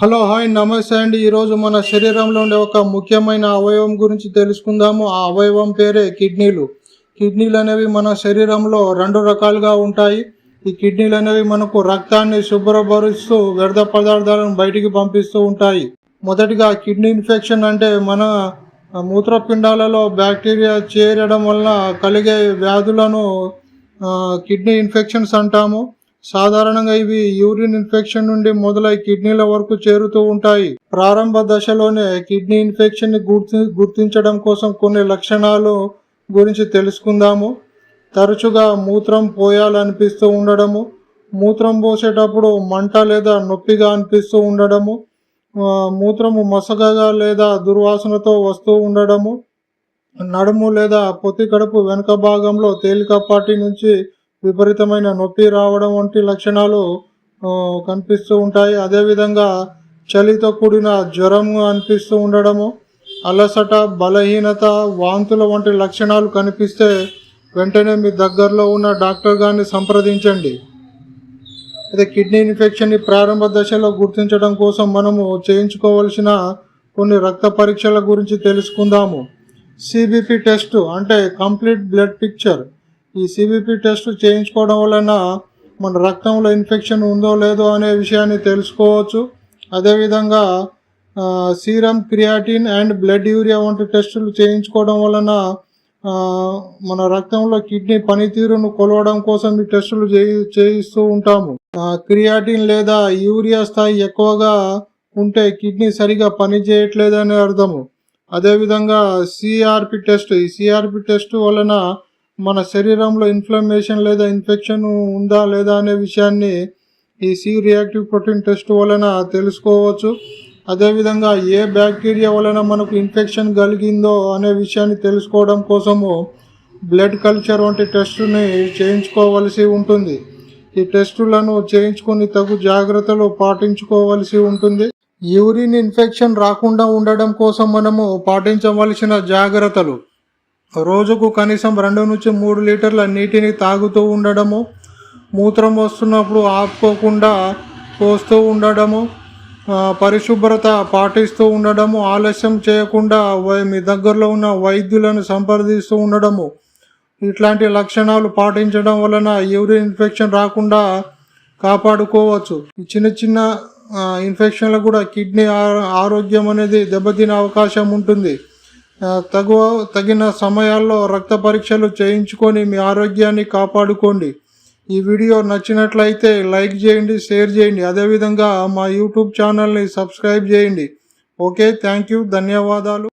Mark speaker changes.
Speaker 1: Hello hi నమస్తే అండి. ఈరోజు మన శరీరంలో ఉండే ఒక ముఖ్యమైన అవయవం గురించి తెలుసుకుందాము. ఆ అవయవం పేరే కిడ్నీలు. కిడ్నీలు అనేవి మన శరీరంలో రెండు రకాలుగా ఉంటాయి. ఈ కిడ్నీలు అనేవి మనకు రక్తాన్ని శుభ్రపరుస్తూ వ్యర్థ పదార్థాలను బయటికి పంపిస్తూ ఉంటాయి. మొదటిగా కిడ్నీ ఇన్ఫెక్షన్ అంటే మన మూత్రపిండాలలో బ్యాక్టీరియా చేరడం వలన కలిగే వ్యాధులను కిడ్నీ ఇన్ఫెక్షన్స్ అంటాము. సాధారణంగా ఇవి యూరిన్ ఇన్ఫెక్షన్ నుండి మొదలై కిడ్నీల వరకు చేరుతూ ఉంటాయి. ప్రారంభ దశలోనే కిడ్నీ ఇన్ఫెక్షన్ని గుర్తి గుర్తించడం కోసం కొన్ని లక్షణాలు గురించి తెలుసుకుందాము. తరచుగా మూత్రం పోయాలనిపిస్తూ ఉండడము మూత్రం పోసేటప్పుడు మంట లేదా నొప్పిగా అనిపిస్తూ ఉండడము మూత్రము మసకగా లేదా దుర్వాసనతో వస్తూ ఉండడము నడుము లేదా పొత్తి కడుపు వెనుక భాగంలో తేలికపాటి నుంచి విపరీతమైన నొప్పి రావడం వంటి లక్షణాలు కనిపిస్తూ ఉంటాయి. అదేవిధంగా చలితో కూడిన జ్వరం అనిపిస్తూ ఉండడము అలసట బలహీనత వాంతుల వంటి లక్షణాలు కనిపిస్తే వెంటనే మీ దగ్గరలో ఉన్న డాక్టర్ గారిని సంప్రదించండి. అయితే కిడ్నీ ఇన్ఫెక్షన్ని ప్రారంభ దశలో గుర్తించడం కోసం మనము చేయించుకోవలసిన కొన్ని రక్త పరీక్షల గురించి తెలుసుకుందాము. సిబిపి టెస్ట్ అంటే కంప్లీట్ బ్లడ్ పిక్చర్. ఈ సిబిపి టెస్ట్ చేయించుకోవడం వలన మన రక్తంలో ఇన్ఫెక్షన్ ఉందో లేదో అనే విషయాన్ని తెలుసుకోవచ్చు. అదేవిధంగా serum creatinine and blood urea వంటి టెస్టులు చేయించుకోవడం వలన మన రక్తంలో కిడ్నీ పనితీరును కొలవడం కోసం ఈ టెస్టులు చేయి చేయిస్తూ ఉంటాము. క్రియాటిన్ లేదా యూరియా స్థాయి ఎక్కువగా ఉంటే కిడ్నీ సరిగా పనిచేయట్లేదని అర్థము. అదేవిధంగా సిఆర్పి టెస్ట్ ఈ సిఆర్పి టెస్ట్ వలన మన శరీరంలో ఇన్ఫ్లమేషన్ లేదా ఇన్ఫెక్షన్ ఉందా లేదా అనే విషయాన్ని ఈ సి రియాక్టివ్ ప్రోటీన్ టెస్ట్ వలన తెలుసుకోవచ్చు. అదేవిధంగా ఏ బ్యాక్టీరియా వలన మనకు ఇన్ఫెక్షన్ కలిగిందో అనే విషయాన్ని తెలుసుకోవడం కోసము బ్లడ్ కల్చర్ వంటి టెస్టుని చేయించుకోవలసి ఉంటుంది. ఈ టెస్టులను చేయించుకొని తగు జాగ్రత్తలు పాటించుకోవలసి ఉంటుంది. యూరిన్ ఇన్ఫెక్షన్ రాకుండా ఉండడం కోసం మనము పాటించవలసిన జాగ్రత్తలు. రోజుకు కనీసం రెండు నుంచి మూడు లీటర్ల నీటిని తాగుతూ ఉండడము మూత్రం వస్తున్నప్పుడు ఆపుకోకుండా పోస్తూ ఉండడము పరిశుభ్రత పాటిస్తూ ఉండడము ఆలస్యం చేయకుండా మీ దగ్గరలో ఉన్న వైద్యులను సంప్రదిస్తూ ఉండడము. ఇట్లాంటి లక్షణాలు పాటించడం వలన యూరిన్ ఇన్ఫెక్షన్ రాకుండా కాపాడుకోవచ్చు. చిన్న చిన్న ఇన్ఫెక్షన్లు కూడా కిడ్నీ ఆ- ఆరోగ్యం అనేది దెబ్బతినే అవకాశం ఉంటుంది. తగు తగిన సమయాల్లో రక్త పరీక్షలు చేయించుకొని మీ ఆరోగ్యాన్ని కాపాడుకోండి. ఈ వీడియో నచ్చినట్లయితే లైక్ చేయండి షేర్ చేయండి. అదేవిధంగా మా యూట్యూబ్ ఛానల్ని సబ్స్క్రైబ్ చేయండి. ఓకే థ్యాంక్ యూ ధన్యవాదాలు.